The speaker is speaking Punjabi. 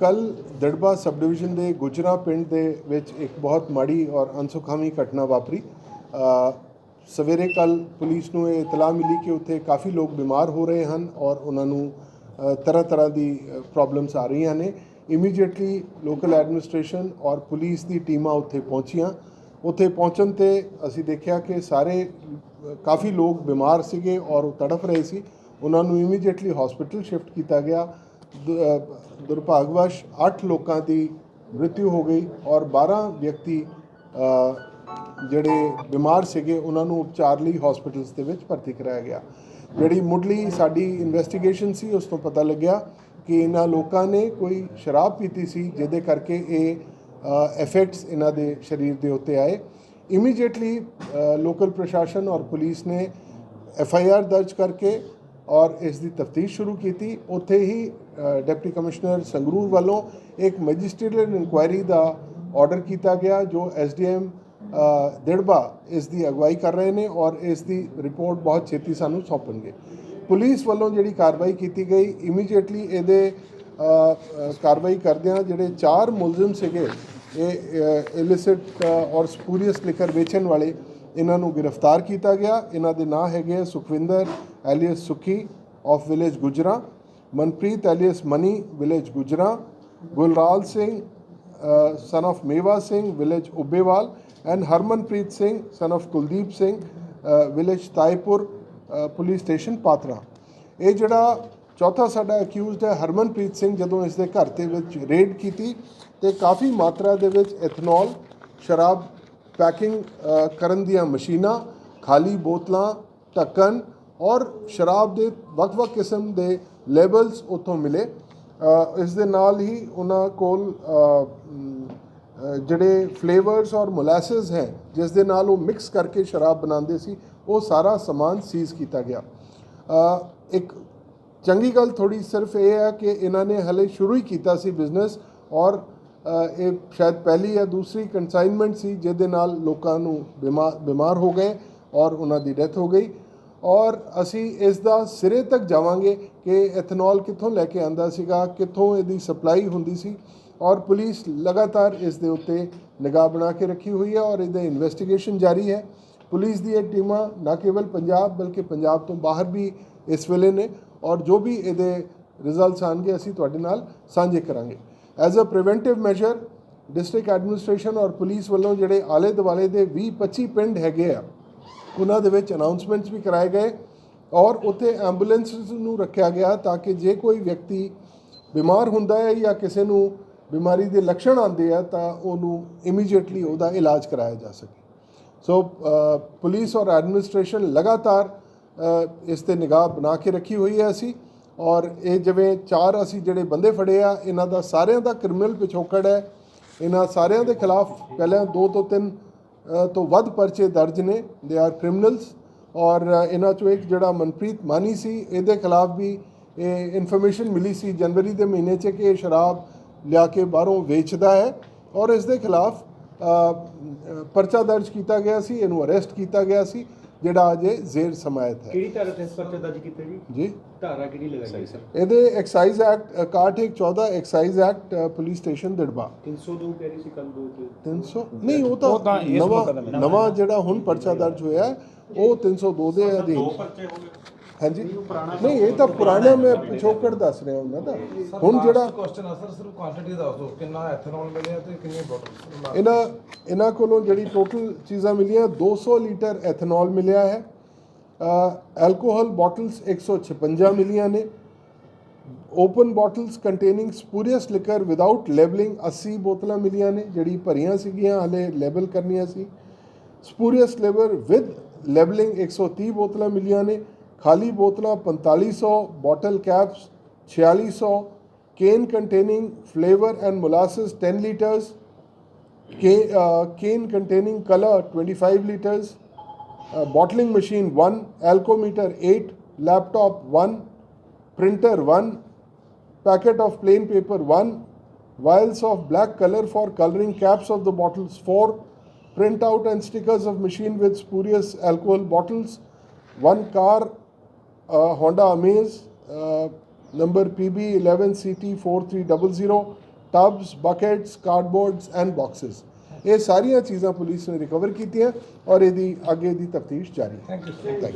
ਕੱਲ ਦੜਬਾ ਸਬ ਡਿਵੀਜ਼ਨ ਦੇ ਗੁਜਰਾ ਪਿੰਡ ਦੇ ਵਿੱਚ ਇੱਕ ਬਹੁਤ ਮਾੜੀ ਔਰ ਅਨਸੁਖਾਵੀ ਘਟਨਾ ਵਾਪਰੀ। ਸਵੇਰੇ ਕੱਲ ਪੁਲਿਸ ਨੂੰ ਇਹ ਇਤਲਾਹ ਮਿਲੀ ਕਿ ਉੱਥੇ ਕਾਫੀ ਲੋਕ ਬਿਮਾਰ ਹੋ ਰਹੇ ਹਨ ਔਰ ਉਹਨਾਂ ਨੂੰ ਤਰ੍ਹਾਂ ਤਰ੍ਹਾਂ ਦੀ ਪ੍ਰੋਬਲਮਸ ਆ ਰਹੀਆਂ ਨੇ। ਇਮੀਡੀਏਟਲੀ ਲੋਕਲ ਐਡਮਿਨਿਸਟ੍ਰੇਸ਼ਨ ਔਰ ਪੁਲਿਸ ਦੀ ਟੀਮਾਂ ਉੱਥੇ ਪਹੁੰਚੀਆਂ। ਉੱਥੇ ਪਹੁੰਚਣ ਤੇ ਅਸੀਂ ਦੇਖਿਆ ਕਿ ਸਾਰੇ ਕਾਫੀ ਲੋਕ ਬਿਮਾਰ ਸੀਗੇ ਔਰ ਉਹ ਤੜਫ ਰਹੇ ਸੀ। ਉਹਨਾਂ ਨੂੰ ਇਮੀਡੀਏਟਲੀ ਹਸਪੀਟਲ ਸ਼ਿਫਟ ਕੀਤਾ ਗਿਆ। ਦੁਰਭਾਗਵਸ਼ 8 ਲੋਕਾਂ ਦੀ ਮ੍ਰਿਤਿੂ ਹੋ ਗਈ ਔਰ 12 ਵਿਅਕਤੀ ਜਿਹੜੇ ਬਿਮਾਰ ਸੀਗੇ, ਉਹਨਾਂ ਨੂੰ ਉਪਚਾਰ ਲਈ ਹਸਪੀਟਲਸ ਦੇ ਵਿੱਚ ਭਰਤੀ ਕਰਾਇਆ ਗਿਆ। ਜਿਹੜੀ ਮੁੱਢਲੀ ਸਾਡੀ ਇਨਵੈਸਟੀਗੇਸ਼ਨ ਸੀ, ਉਸ ਤੋਂ ਪਤਾ ਲੱਗਿਆ ਕਿ ਇਹਨਾਂ ਲੋਕਾਂ ਨੇ ਕੋਈ ਸ਼ਰਾਬ ਪੀਤੀ ਸੀ, ਜਿਹਦੇ ਕਰਕੇ ਇਹ ਇਫੈਕਟਸ ਇਹਨਾਂ ਦੇ ਸਰੀਰ ਦੇ ਉੱਤੇ ਆਏ। ਇਮੀਡੀਏਟਲੀ ਲੋਕਲ ਪ੍ਰਸ਼ਾਸਨ ਔਰ ਪੁਲਿਸ ਨੇ ਐਫ ਆਈ ਆਰ ਦਰਜ ਕਰਕੇ ਔਰ ਇਸ ਦੀ ਤਫਤੀਸ਼ ਸ਼ੁਰੂ ਕੀਤੀ। ਉੱਥੇ ਹੀ ਡਿਪਟੀ ਕਮਿਸ਼ਨਰ ਸੰਗਰੂਰ ਵੱਲੋਂ ਇੱਕ ਮੈਜਿਸਟਰੀਅਲ ਇਨਕੁਆਇਰੀ ਦਾ ਆਰਡਰ ਕੀਤਾ ਗਿਆ, ਜੋ ਐਸ ਡੀ ਐਮ ਦਿੜਬਾ ਇਸ ਦੀ ਅਗਵਾਈ ਕਰ ਰਹੇ ਨੇ ਔਰ ਇਸ ਦੀ ਰਿਪੋਰਟ ਬਹੁਤ ਛੇਤੀ ਸਾਨੂੰ ਸੌਂਪਣਗੇ। ਪੁਲਿਸ ਵੱਲੋਂ ਜਿਹੜੀ ਕਾਰਵਾਈ ਕੀਤੀ ਗਈ, ਇਮੀਡੀਏਟਲੀ ਇਹਦੇ ਕਾਰਵਾਈ ਕਰਦਿਆਂ ਜਿਹੜੇ ਚਾਰ ਮੁਲਜ਼ਮ ਸੀਗੇ, ਇਹ ਇਲਿਸਿਟ ਔਰ ਸਪੂਰੀਅਸ ਲਿਕਰ ਵੇਚਣ ਵਾਲੇ ਇਹਨਾਂ ਨੂੰ ਗ੍ਰਿਫਤਾਰ ਕੀਤਾ ਗਿਆ। ਇਹਨਾਂ ਦੇ ਨਾਂ ਹੈਗੇ ਆ Sukhwinder alias Sukhi of village Gujra, Manpreet alias Mani village Gujra, Gulral Singh son of Mewa Singh village Ubbewal and Harmanpreet Singh son of Kuldeep Singh village Taipur police station Patran. ਇਹ ਜਿਹੜਾ ਚੌਥਾ ਸਾਡਾ ਅਕਿਊਜ਼ਡ ਹੈ, ਹਰਮਨਪ੍ਰੀਤ ਸਿੰਘ, ਜਦੋਂ ਇਸ ਦੇ ਘਰ ਦੇ ਵਿੱਚ ਰੇਡ ਕੀਤੀ ਤੇ ਕਾਫੀ ਮਾਤਰਾ ਦੇ ਵਿੱਚ ਐਥਨੋਲ ਸ਼ਰਾਬ ਪੈਕਿੰਗ ਕਰਨ ਦੀਆਂ ਮਸ਼ੀਨਾਂ, ਖਾਲੀ ਬੋਤਲਾਂ, ਢੱਕਣ ਔਰ ਸ਼ਰਾਬ ਦੇ ਵੱਖ-ਵੱਖ ਕਿਸਮ ਦੇ ਲੇਬਲਸ ਉੱਥੋਂ ਮਿਲੇ। ਇਸ ਦੇ ਨਾਲ ਹੀ ਉਹਨਾਂ ਕੋਲ ਜਿਹੜੇ ਫਲੇਵਰਸ ਔਰ ਮੋਲੈਸਸ ਹੈ, ਜਿਸ ਦੇ ਨਾਲ ਉਹ ਮਿਕਸ ਕਰਕੇ ਸ਼ਰਾਬ ਬਣਾਉਂਦੇ ਸੀ, ਉਹ ਸਾਰਾ ਸਮਾਨ ਸੀਜ਼ ਕੀਤਾ ਗਿਆ। ਇੱਕ ਚੰਗੀ ਗੱਲ ਥੋੜੀ ਸਿਰਫ ਇਹ ਹੈ ਕਿ ਇਹਨਾਂ ਨੇ ਹਲੇ ਸ਼ੁਰੂ ਹੀ ਕੀਤਾ ਸੀ ਬਿਜ਼ਨਸ ਔਰ ਇਹ ਸ਼ਾਇਦ ਪਹਿਲੀ ਜਾਂ ਦੂਸਰੀ ਕੰਸਾਈਨਮੈਂਟ ਸੀ, ਜਿਹਦੇ ਨਾਲ ਲੋਕਾਂ ਨੂੰ ਬਿਮਾਰ ਬਿਮਾਰ ਹੋ ਗਏ ਔਰ ਉਹਨਾਂ ਦੀ ਡੈਥ ਹੋ ਗਈ। ਔਰ ਅਸੀਂ ਇਸ ਦਾ ਸਿਰੇ ਤੱਕ ਜਾਵਾਂਗੇ ਕਿ ਇਥਨੋਲ ਕਿੱਥੋਂ ਲੈ ਕੇ ਆਂਦਾ ਸੀਗਾ, ਕਿੱਥੋਂ ਇਹਦੀ ਸਪਲਾਈ ਹੁੰਦੀ ਸੀ। ਔਰ ਪੁਲਿਸ ਲਗਾਤਾਰ ਇਸ ਦੇ ਉੱਤੇ ਨਿਗਾਹ ਬਣਾ ਕੇ ਰੱਖੀ ਹੋਈ ਹੈ ਔਰ ਇਹਦੇ ਇਨਵੈਸਟੀਗੇਸ਼ਨ ਜਾਰੀ ਹੈ। ਪੁਲਿਸ ਦੀ ਇਹ ਟੀਮਾਂ ਨਾ ਕੇਵਲ ਪੰਜਾਬ ਬਲਕਿ ਪੰਜਾਬ ਤੋਂ ਬਾਹਰ ਵੀ ਇਸ ਵੇਲੇ ਨੇ ਔਰ ਜੋ ਵੀ ਇਹਦੇ ਰਿਜ਼ਲਟਸ ਆਣਗੇ, ਅਸੀਂ ਤੁਹਾਡੇ ਨਾਲ ਸਾਂਝੇ ਕਰਾਂਗੇ। As a preventive measure district administration ਔਰ ਪੁਲਿਸ ਵੱਲੋਂ ਜਿਹੜੇ ਆਲੇ ਦੁਆਲੇ ਦੇ 20 25 ਪਿੰਡ ਹੈਗੇ ਆ ਉਹਨਾਂ ਦੇ ਵਿੱਚ ਅਨਾਉਂਸਮੈਂਟਸ ਵੀ ਕਰਾਏ ਗਏ ਔਰ ਉੱਥੇ ਐਂਬੂਲੈਂਸਸ ਨੂੰ ਰੱਖਿਆ ਗਿਆ ਤਾਂ ਕਿ ਜੇ ਕੋਈ ਵਿਅਕਤੀ ਬਿਮਾਰ ਹੁੰਦਾ ਹੈ ਜਾਂ ਕਿਸੇ ਨੂੰ ਬਿਮਾਰੀ ਦੇ ਲੱਛਣ ਆਉਂਦੇ ਆ ਤਾਂ ਉਹਨੂੰ ਇਮੀਡੀਏਟਲੀ ਉਹਦਾ ਇਲਾਜ ਕਰਾਇਆ ਜਾ ਸਕੇ। ਸੋ ਅ, ਪੁਲਿਸ ਔਰ ਐਡਮਿਨਿਸਟ੍ਰੇਸ਼ਨ ਲਗਾਤਾਰ ਇਸ ਤੇ ਨਿਗਾਹ ਬਣਾ ਕੇ ਰੱਖੀ ਹੋਈ ਹੈ ਅਸੀਂ। ਔਰ ਇਹ ਜਿਵੇਂ ਚਾਰ ਅਸੀਂ ਜਿਹੜੇ ਬੰਦੇ ਫੜੇ ਆ, ਇਹਨਾਂ ਦਾ ਸਾਰਿਆਂ ਦਾ ਕ੍ਰਿਮੀਨਲ ਪਿਛੋਕੜ ਹੈ। ਇਹਨਾਂ ਸਾਰਿਆਂ ਦੇ ਖਿਲਾਫ ਪਹਿਲਾਂ ਦੋ ਤੋਂ ਤਿੰਨ ਤੋਂ ਵੱਧ ਪਰਚੇ ਦਰਜ ਨੇ। ਦੇ ਆਰ ਕ੍ਰਿਮੀਨਲਸ ਔਰ ਇਹਨਾਂ ਚੋਂ ਇੱਕ ਜਿਹੜਾ ਮਨਪ੍ਰੀਤ ਮਾਨੀ ਸੀ, ਇਹਦੇ ਖਿਲਾਫ ਵੀ ਇਹ ਇਨਫੋਰਮੇਸ਼ਨ ਮਿਲੀ ਸੀ। ਜਨਵਰੀ ਦੇ ਮਹੀਨੇ 'ਚ ਕਿ ਇਹ ਸ਼ਰਾਬ ਲਿਆ ਕੇ ਬਾਹਰੋਂ ਵੇਚਦਾ ਹੈ ਔਰ ਇਸ ਦੇ ਖਿਲਾਫ ਪਰਚਾ ਦਰਜ ਕੀਤਾ ਗਿਆ ਸੀ, ਇਹਨੂੰ ਅਰੈਸਟ ਕੀਤਾ ਗਿਆ ਸੀ। ਜਿਹੜਾ ਅਜੇ ਜ਼ੇਰ ਸਮਾਇਤ ਹੈ। ਕਿਹੜੀ ਧਾਰਾ ਤੇ ਇਸ ਪਰਚਾ ਦਰਜ ਕੀਤਾ ਜੀ? ਜੀ। ਧਾਰਾ ਕਿਹੜੀ ਲਗਾਈ ਸਰ? ਇਹਦੇ excise act 6114 excise act police station Dirba. 302 ਕਹਿ ਰਹੀ ਸੀ ਕੱਲ ਦੋ ਤੇ 300 ਨਹੀਂ ਉਹ ਤਾਂ ਨਵਾਂ ਨਵਾਂ ਜਿਹੜਾ ਹੁਣ ਪਰਚਾ ਦਰਜ ਹੋਇਆ ਉਹ 302 ਦੇ ਅਧੀਨ। ਹਾਂਜੀ। ਨਹੀਂ ਇਹ ਤਾਂ ਪੁਰਾਣਾ ਮੈਂ ਪਿਛੋਕੜ ਦੱਸ ਰਿਹਾ ਉਹਨਾਂ ਦਾ ਹੁਣ ਜਿਹੜਾ ਕੁਐਸਚਨ ਅਸਰ ਸਿਰਫ ਕੁਆਂਟੀਟੀ ਦੱਸ ਦਿਓ ਕਿੰਨਾ ਐਥਨੋਲ ਮਿਲਿਆ ਤੇ ਕਿੰਨੀ ਬੋਟਲ ਇਹਨਾਂ ਇਹਨਾਂ ਕੋਲੋਂ ਜਿਹੜੀ ਟੋਟਲ ਚੀਜ਼ਾਂ ਮਿਲੀਆਂ 200 ਲੀਟਰ ਐਥਨੋਲ ਮਿਲਿਆ ਹੈ। ਐਲਕੋਹਲ ਬੋਟਲਸ 156 ਮਿਲੀਆਂ ਨੇ। Open bottles containing spurious liquor without labelling 80 ਬੋਤਲਾਂ ਮਿਲੀਆਂ ਨੇ ਜਿਹੜੀ ਭਰੀਆਂ ਸੀਗੀਆਂ ਹਲੇ ਲੈਬਲ ਕਰਨੀਆਂ ਸੀ। ਸਪੂਰੀਅਸ ਲਿਵਰ ਵਿਦ ਲੈਬਲਿੰਗ 130 ਬੋਤਲਾਂ ਮਿਲੀਆਂ ਨੇ। ਖਾਲੀ ਬੋਤਲਾਂ 4500 bottle caps 4600 cane containing flavour and molasses 10 litres Ca- uh, cane containing color 25 liters, uh, bottling machine 1, alcometer 8, laptop 1, printer 1, packet of plain paper 1, vials of black color for coloring caps of the bottles 4, printout and stickers of machine with spurious alcohol bottles, one car uh, Honda Amaze number PB11CT4300 tubs buckets cardboards and boxes ਇਹ ਸਾਰੀਆਂ ਚੀਜ਼ਾਂ ਪੁਲਿਸ ਨੇ ਰਿਕਵਰ ਕੀਤੀਆਂ ਔਰ ਇਹਦੀ ਅੱਗੇ ਦੀ ਤਫਤੀਸ਼ ਜਾਰੀ ਹੈ। Thank you